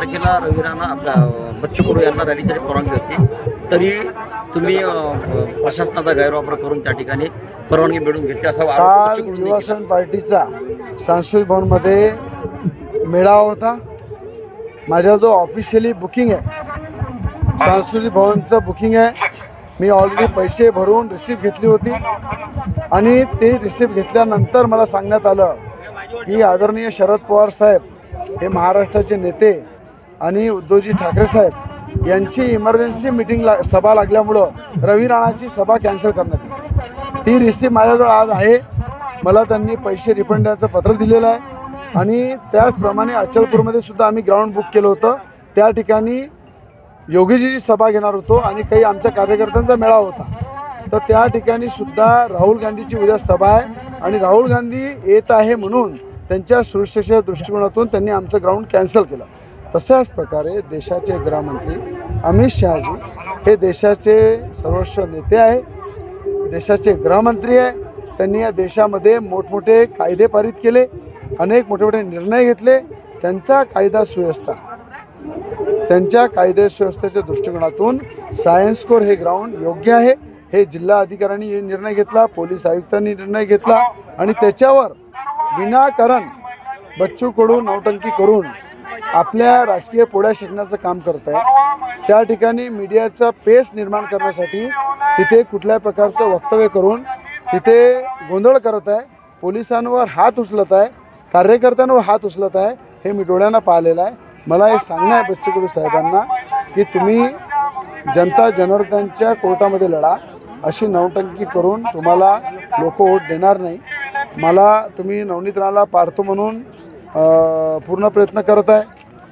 तारखेला रवी राणा आपला अं, बच्चू कडू यांना रॅलीसाठी परवानगी होती. तरी तुम्ही प्रशासनाचा गैरवापर करून त्या ठिकाणी परवानगी मिळवून घेतली असा. युवासन पार्टीचा सांस्कृतिक भवनमध्ये मेळावा होता. माझा जो ऑफिशियली बुकिंग आहे सांस्कृतिक भवनचं बुकिंग आहे मी ऑलरेडी पैसे भरून रिसिप्ट घेतली होती. आणि ते रिसिप्ट घेतल्यानंतर मला सांगण्यात आलं की आदरणीय शरद पवार साहेब हे महाराष्ट्राचे नेते आणि उद्धवजी ठाकरे साहेब यांची इमर्जन्सी मिटिंग ला सभा लागल्यामुळं रवी राणाची सभा कॅन्सल करण्यात आली. ती रिसिप्ट माझ्याजवळ आज आहे. मला त्यांनी पैसे रिफंड द्यायचं पत्र दिलेलं आहे. आणि त्याचप्रमाणे अचलपूरमध्ये सुद्धा आम्ही ग्राउंड बुक केलं होतं. त्या ठिकाणी योगीजीची सभा घेणार होतो आणि काही आमच्या कार्यकर्त्यांचा मेळावा होता. तर त्या ठिकाणी सुद्धा राहुल गांधीची उद्या सभा आहे. आणि राहुल गांधी येत आहे म्हणून त्यांच्या सुरक्षेच्या दृष्टिकोनातून त्यांनी आमचं ग्राउंड कॅन्सल केलं. तशाच प्रकारे देशाचे गृहमंत्री अमित शहाजी हे देशाचे सर्वोच्च नेते आहे देशाचे गृहमंत्री आहे. त्यांनी या देशामध्ये मोठमोठे कायदे पारित केले. अनेक मोठे मोठे निर्णय घेतले. त्यांचा कायदा सुव्यवस्था. त्यांच्या कायदे सुव्यवस्थेच्या दृष्टिकोनातून सायन्स कोर हे ग्राउंड योग्य आहे. हे जिल्हा अधिकाऱ्यांनी निर्णय घेतला. पोलीस आयुक्तांनी निर्णय घेतला. आणि त्याच्यावर विनाकारण बच्चू कडू नौटंकी करून आपल्या राजकीय पोळ्या शेकण्याचं काम करत आहे त्या ठिकाणी मीडियाचा पेस निर्माण करण्यासाठी तिथे कुठल्या प्रकारचं वक्तव्य करून तिथे गोंधळ करत आहे. पोलिसांवर हात उचलत आहे. कार्यकर्त्यांवर हात उचलत आहे. हे मी डोळ्यांना पाहिलेलं आहे. मला हे सांगणं आहे बच्चू साहेबांना की तुम्ही जनता जनार्दनच्या कोर्टामध्ये लढा. अशी नवटंकी करून तुम्हाला लोक वोट देणार नाही. मला तुम्ही नवनीत राणाला पाडतो म्हणून पूर्ण प्रयत्न करत आहे.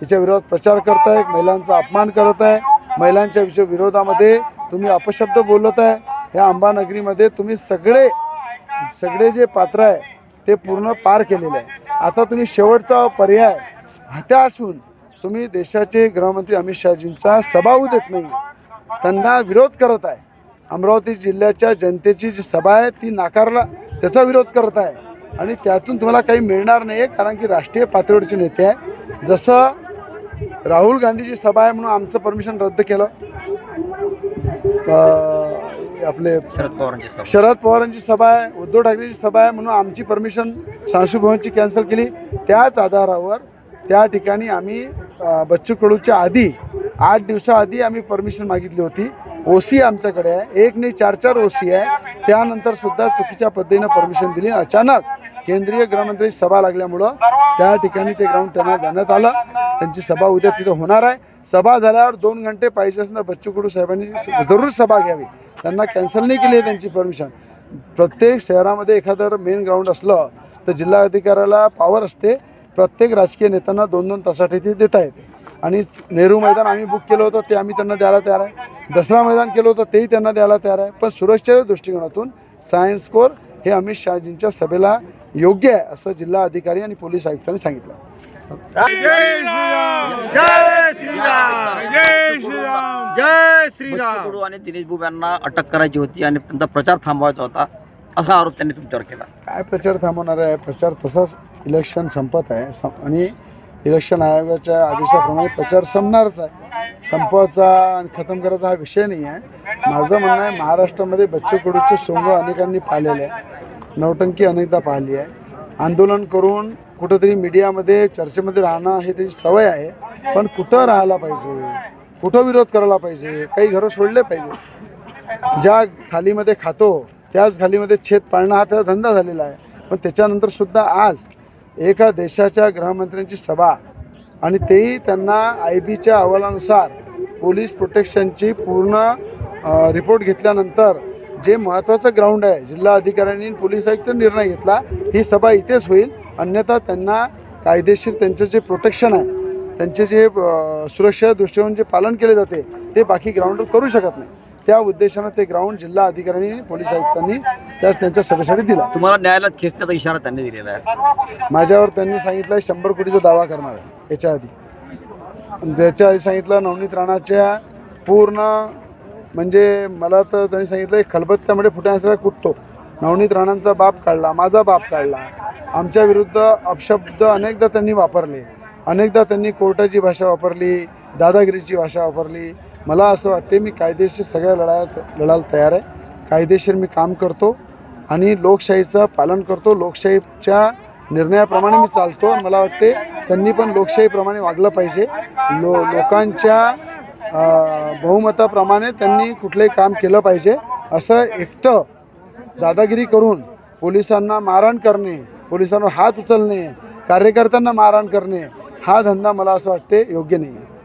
तिच्या विरोधात प्रचार करत आहे. महिलांचा अपमान करत आहे. महिलांच्या विषय विरोधामध्ये तुम्ही अपशब्द बोलत आहे. ह्या अंबानगरीमध्ये तुम्ही सगळे सगळे जे पात्र आहे ते पूर्ण पार केलेले आहे. आता तुम्ही शेवटचा पर्याय हत्या असून तुम्ही देशाचे गृहमंत्री अमित शहाजींचा सभा होऊ देत नाही त्यांना विरोध करत आहे. अमरावती जिल्ह्याच्या जनतेची जी सभा आहे ती नाकारला त्याचा विरोध करत आहे. आणि त्यातून तुम्हाला काही मिळणार नाही आहे कारण की राष्ट्रीय पातळीवरचे नेते आहे जसं राहुल गांधीची सभा आहे म्हणून आमचं परमिशन रद्द केलं. आपले शरद पवारांची सभा. शरद पवारांची सभा आहे उद्धव ठाकरेची सभा आहे म्हणून आमची परमिशन सांसू भवनची कॅन्सल केली. त्याच आधारावर त्या ठिकाणी आम्ही बच्चू कडूच्या आधी आठ दिवसाआधी आम्ही परमिशन मागितली होती. ओसी आमच्याकडे आहे. एक नाही चार चार ओसी आहे. त्यानंतर सुद्धा चुकीच्या पद्धतीनं परमिशन दिली अचानक केंद्रीय गृहमंत्री सभा लागल्यामुळं त्या ठिकाणी ते ग्राउंड त्यांना देण्यात आलं. त्यांची सभा उद्या तिथं होणार आहे. सभा झाल्यावर दोन घंटे पाहिजे असं बच्चू कडू साहेबांनी जरूर सभा घ्यावी. त्यांना कॅन्सल नाही केली आहे त्यांची परमिशन प्रत्येक शहरामध्ये एखादं मेन ग्राउंड असलं तर जिल्हा अधिकाऱ्याला पॉवर असते. प्रत्येक राजकीय नेत्यांना दोन दोन तासासाठी ते देता येते. आणि नेहरू मैदान आम्ही बुक केलं होतं ते आम्ही त्यांना द्यायला तयार आहे. दसरा मैदान केलं होतं तेही त्यांना द्यायला तयार आहे. पण सुरक्षेच्या दृष्टिकोनातून सायन्स कोर हे अमित शहाजींच्या सभेला योग्य आहे असं जिल्हा अधिकारी आणि पोलीस आयुक्तांनी सांगितलं. जय श्रीराम. जय श्रीराम जय श्रीराम कडू आणि दिनेश बुब यांना अटक करायची होती आणि त्यांचा प्रचार थांबवायचा होता असा आरोप त्यांनी तुमच्यावर केला. काय प्रचार थांबवणार आहे? प्रचार तसाच इलेक्शन संपत आहे. आणि इलेक्शन आयोगाच्या आदेशाप्रमाणे प्रचार संपणारच आहे. संपवायचा आणि खतम करायचा हा विषय नाही आहे. माझं म्हणणं आहे महाराष्ट्रामध्ये बच्चू कडूचे सोंग अनेकांनी पाहिलेले आहे. नौटंकी अनेकदा पाहिली आहे. आंदोलन करून कुठंतरी मीडियामध्ये चर्चेमध्ये राहणं हे त्याची सवय आहे. पण कुठं राहायला पाहिजे? कुठं विरोध करायला पाहिजे? काही घरं सोडले पाहिजे. ज्या थालीमध्ये खातो त्याच थालीमध्ये छेद पाळणं हा त्याचा धंदा झालेला आहे. पण त्याच्यानंतर सुद्धा आज एका देशाच्या गृहमंत्र्यांची सभा आणि तेही त्यांना आय बीच्या अहवालानुसार पोलीस प्रोटेक्शनची पूर्ण रिपोर्ट घेतल्यानंतर जे महत्त्वाचं ग्राउंड आहे जिल्हा अधिकाऱ्यांनी पोलीस आयुक्त निर्णय घेतला ही सभा इथेच होईल. अन्यथा त्यांना कायदेशीर त्यांचं जे प्रोटेक्शन आहे त्यांचे जे सुरक्षा दृष्टिकोन जे पालन केले जाते ते बाकी ग्राउंडवर करू शकत नाही. त्या उद्देशानं ते ग्राउंड जिल्हा अधिकाऱ्यांनी पोलीस आयुक्तांनी त्याच त्यांच्या सभेसाठी दिला. तुम्हाला न्यायालयात खेचण्याचा इशारा त्यांनी दिलेला आहे. माझ्यावर त्यांनी सांगितलं शंभर कोटीचा दावा करणार आहे याच्या आधी. ज्याच्या आधी सांगितलं नवनीत राणाच्या पूर्ण म्हणजे मला तर त्यांनी सांगितलं खलबत्त्यामध्ये फुटण्यासारखा कुटतो. नवनीत राणांचा बाप काढला माझा बाप काढला. आमच्या विरुद्ध अपशब्द अनेकदा त्यांनी वापरले. अनेकदा त्यांनी कोर्टाची भाषा वापरली दादागिरीची भाषा वापरली. मला असं वाटते मी कायदेशीर सगळ्या लढायला लढायला तयार आहे. कायदेशीर मी काम करतो आणि लोकशाहीचं पालन करतो. लोकशाहीच्या निर्णयाप्रमाणे मी चालतो आणि मला वाटते त्यांनी पण लोकशाहीप्रमाणे वागलं पाहिजे. लो लोकांच्या बहुमताप्रमाणे त्यांनी कुठलंही काम केलं पाहिजे. असं एकटं दादागिरी करून पोलिसांना मारहाण करणे पोलिसांवर हात उचलणे कार्यकर्त्यांना मारहाण करणे हा धंदा मला असं वाटते योग्य नाही आहे